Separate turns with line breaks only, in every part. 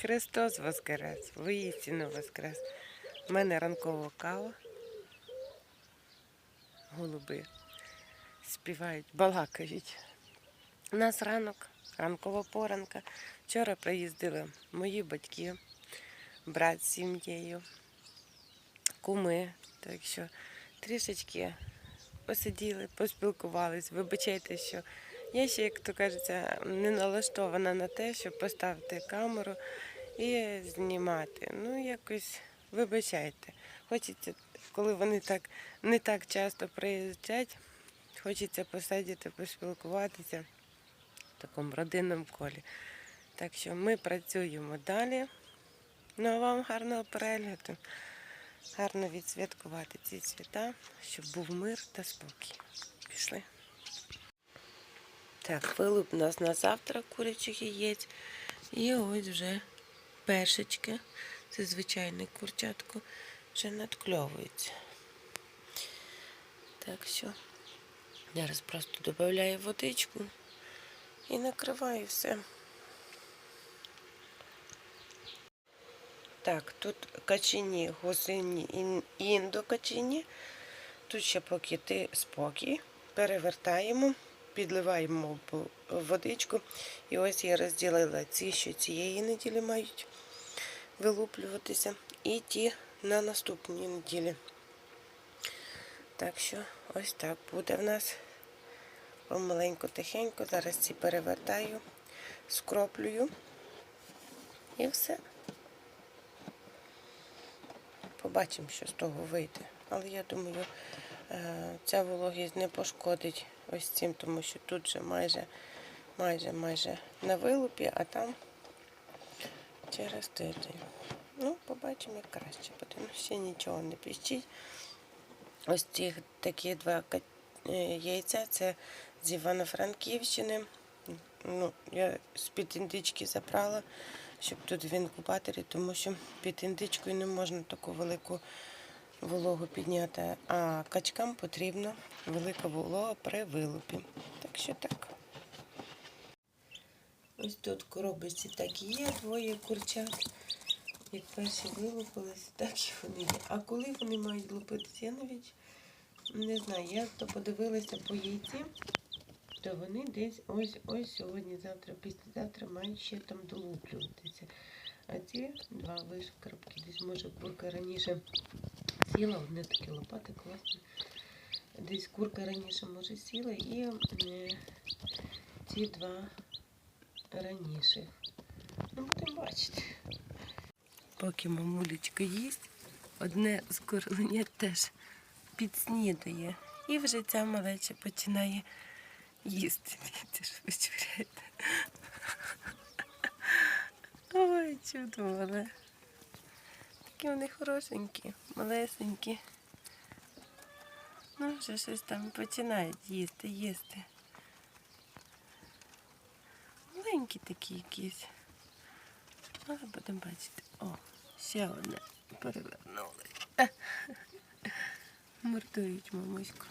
Христос Воскрес, воістину Воскрес. У мене ранкова кава. Голуби співають, балакають. У нас ранок, ранкова поранка. Вчора приїздили мої батьки, брат з сім'єю, куми. Так що трішечки посиділи, поспілкувались. Вибачайте, що я ще, як то кажеться, не налаштована на те, щоб поставити камеру і знімати. Ну, якось вибачайте. Хочеться, коли вони так не так часто приїздять, хочеться посидіти, поспілкуватися в такому родинному колі. Так що ми працюємо далі. Ну а вам гарного перегляду. Гарно відсвяткувати ці свята, щоб був мир та спокій. Пішли. Так, вилуп у нас на завтра курячих яєць. І ось вже першечки. Це звичайне курчатко вже надкльовується. Так що зараз просто додаю водичку і накриваю все. Так, тут качині, гусині і індокачині. Тут ще поки ти спокій. Перевертаємо, підливаємо водичку. І ось я розділила ці, що цієї неділі мають вилуплюватися, і ті на наступній неділі. Так що ось так буде в нас. Помаленьку тихенько. Зараз ці перевертаю, скроплюю і все. Побачимо, що з того вийде. Але я думаю, е, ця вологість не пошкодить ось цим, тому що тут вже майже, майже, майже на вилупі, а там через тиждень. Ну, побачимо, як краще буде. Ще нічого не піщить. Ось ці такі два е, яйця це з Івано-Франківщини. Ну, я з-під індички забрала, щоб тут в інкубаторі, тому що під індичкою не можна таку велику вологу підняти, а качкам потрібна велика волога при вилупі. Так що так. Ось тут в коробочці так і є, двоє курчат. Як перші вилупились, так і вони є. А коли вони мають лупитися, я навіть не знаю. Я то подивилася по яйці, то вони десь ось ось сьогодні, завтра, післязавтра мають ще там долуплюватися. А ці два вишкарпки, десь може курка раніше сіла, одне таке лопати класне. Десь курка раніше може сіла і ці два раніше. Ну, будемо бачити. Поки мамулечка їсть, одне з короленят теж підснідає. І вже ця малеча починає їсти. Дивіться, що ви чуряєте. Ой, чудо мале. Такі вони хорошенькі, малесенькі. Ну, вже щось там починають їсти, їсти. Маленькі такі якісь. Але будемо бачити. О, ще одне перевернули. Мордують мамуську.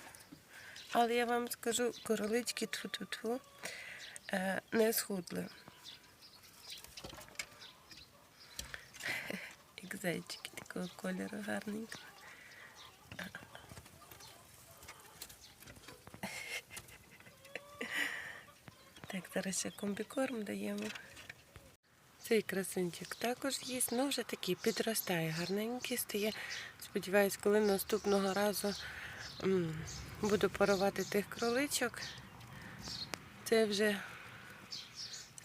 Але я вам скажу, королички тфу-тфу-тфу е, не схудли. Як зайчики такого кольору гарненького. Так, зараз ще комбікорм даємо. Цей красунчик також їсть, ну вже такий підростає, гарненький стає. Сподіваюсь, коли наступного разу буду парувати тих кроличок, це вже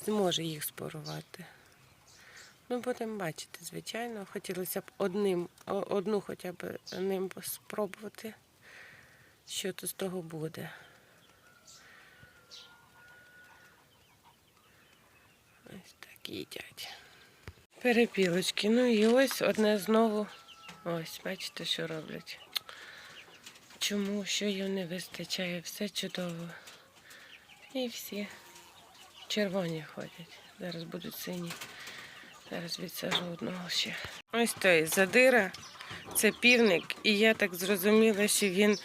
зможе їх спорувати. Ну, будемо бачити, звичайно. Хотілося б одним, одну хоча б ним спробувати, що то з того буде. Ось так їдять. Перепілочки. Ну і ось одне знову. Ось, бачите, що роблять. Чому, що їм не вистачає, все чудово. І всі червоні ходять. Зараз будуть сині. Зараз відсажу одного ще. Ось той задира, це півник, і я так зрозуміла, що він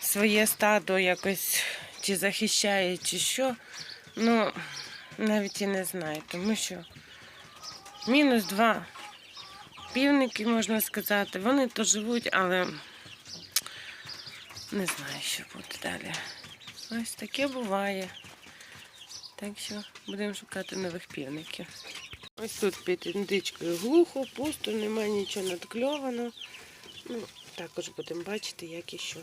своє стадо якось чи захищає, чи що. Ну, навіть і не знаю, тому що Мінус два півники, можна сказати. Вони то живуть, але не знаю, що буде далі. Ось таке буває. Так що будемо шукати нових півників. Ось тут під індичкою глухо, пусто, немає нічого надкльовано. Ну, також будемо бачити, як і що.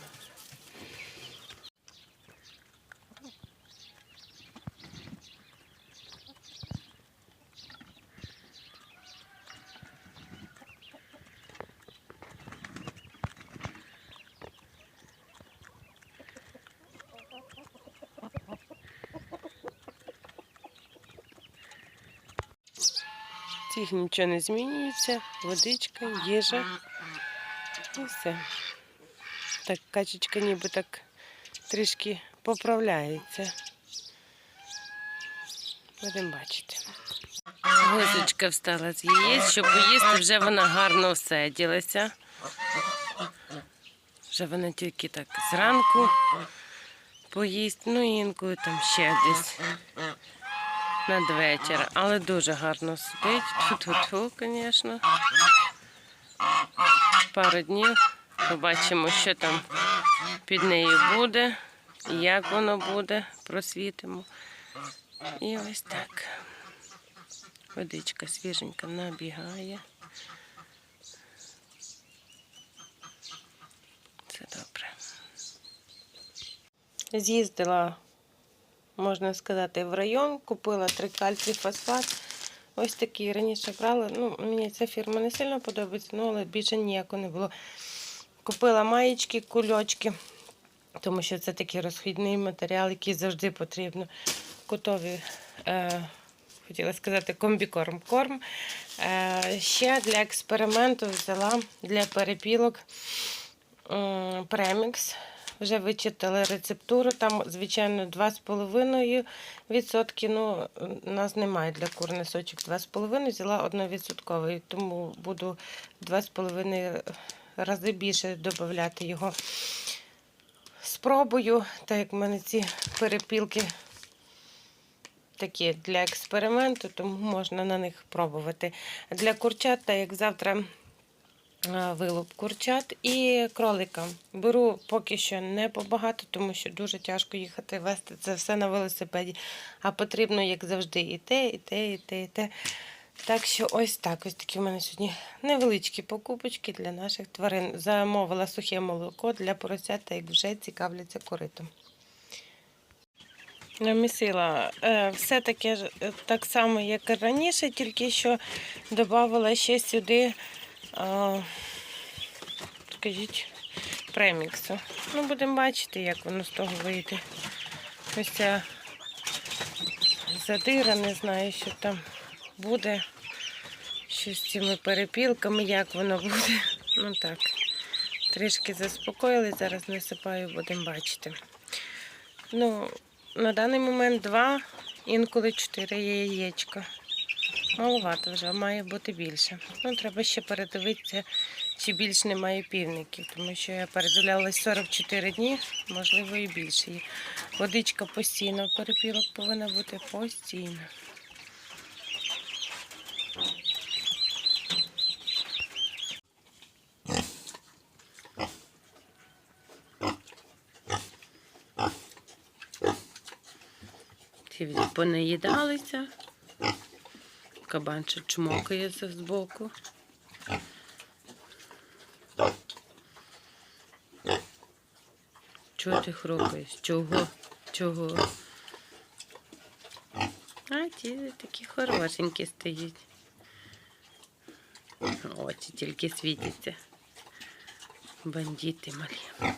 Цих нічого не змінюється, водичка, їжа і все. Так качечка ніби так трішки поправляється. Будемо бачити. Гусечка встала з яєць, щоб поїсти, вже вона гарно всиділася. Вже вона тільки так зранку поїсть, ну і інколи там ще десь надвечір. Але дуже гарно сидить. Тьфу-тьфу-тьфу, звісно. Пару днів побачимо, що там під нею буде, як воно буде, просвітимо. І ось так. Водичка свіженька набігає. Це добре. З'їздила, можна сказати, в район, купила трикальцій фосфат. Ось такий раніше брала. Ну, мені ця фірма не сильно подобається, ну, але більше ніякого не було. Купила маєчки, кульочки, тому що це такий розхідний матеріал, який завжди потрібно. Котові, е, хотіла сказати, комбікорм. Корм. Е, ще для експерименту взяла для перепілок м, премікс. Вже вичитали рецептуру. Там, звичайно, 2,5%. Ну, у нас немає для кур несочок 2,5%, взяла 1%, тому буду 2,5 рази більше додати його. Спробую, так як в мене ці перепілки такі для експерименту, тому можна на них пробувати. Для курчат, так як завтра вилуп курчат і кролика. Беру поки що не побагато, тому що дуже тяжко їхати вести це все на велосипеді. А потрібно, як завжди, і те, і те, і те, і те. Так що ось так. Ось такі в мене сьогодні невеличкі покупочки для наших тварин. Замовила сухе молоко для поросят, та як вже цікавляться коритом. Намісила е, все таке е, так само, як і раніше, тільки що додавала ще сюди, е, скажіть, преміксу. Ну, будемо бачити, як воно з того вийде. Ось ця задира, не знаю, що там буде. Що з цими перепілками, як воно буде. Ну так, трішки заспокоїли, зараз насипаю, будемо бачити. Ну, на даний момент два, інколи чотири яєчка. Маловато вже, має бути більше. Ну, треба ще передивитися, чи більш немає півників, тому що я передивлялась 44 дні, можливо, і більше є. Водичка постійно, перепілок повинна бути постійно. Ці понаїдалися. Кабанчик чмокається збоку. Чого ти хрупаєш? Чого? Чого? А ті такі хорошенькі стоять. Очі тільки світяться. Бандити малі.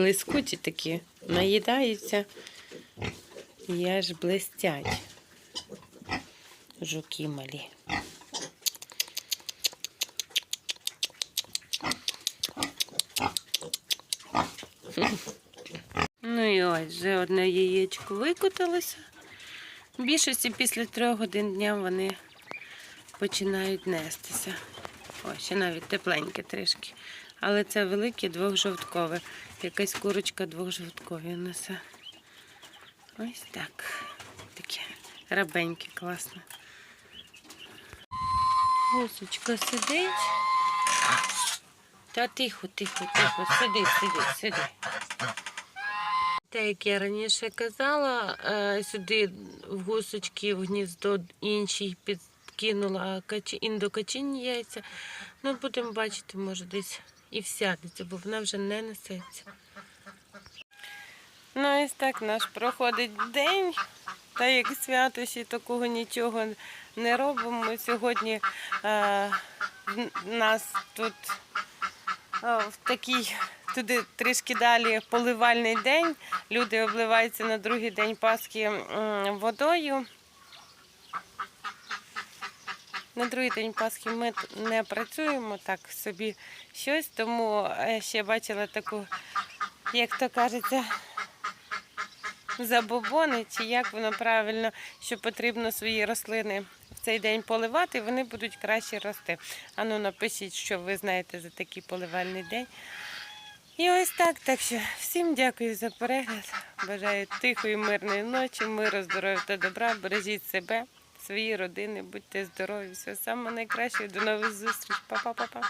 Блискуті такі, наїдаються і аж блистять жуки малі. Ну і ось вже одне яєчко викотилося. В більшості після трьох годин дня вони починають нестися. Ось, ще навіть тепленьке трішки. Але це велике двохжовткове. Якась курочка двохжовткові несе. Ось так. Таке рабеньке, класне. Гусочка сидить. Та тихо, тихо, тихо. Сиди, сиди, сиди. Те, як я раніше казала, е, сюди в гусочки в гніздо іншій підкинула індокачинні яйця. Ну, будемо бачити, може десь і всядеться, бо вона вже не несеться. Ну, ось так наш проходить день. Та як свято ще такого нічого не робимо. Сьогодні е, нас тут е, в такий туди трішки далі поливальний день. Люди обливаються на другий день Пасхи водою. На другий день Пасхи ми не працюємо так собі щось, тому е, ще бачила таку, як то кажеться, забобони, чи як воно правильно, що потрібно свої рослини в цей день поливати, вони будуть краще рости. Ану, напишіть, що ви знаєте за такий поливальний день. І ось так. Так що всім дякую за перегляд. Бажаю тихої, мирної ночі, миру, здоров'я та добра. Бережіть себе, свої родини, будьте здорові. все саме найкраще. До нових зустріч. Па-па-па-па.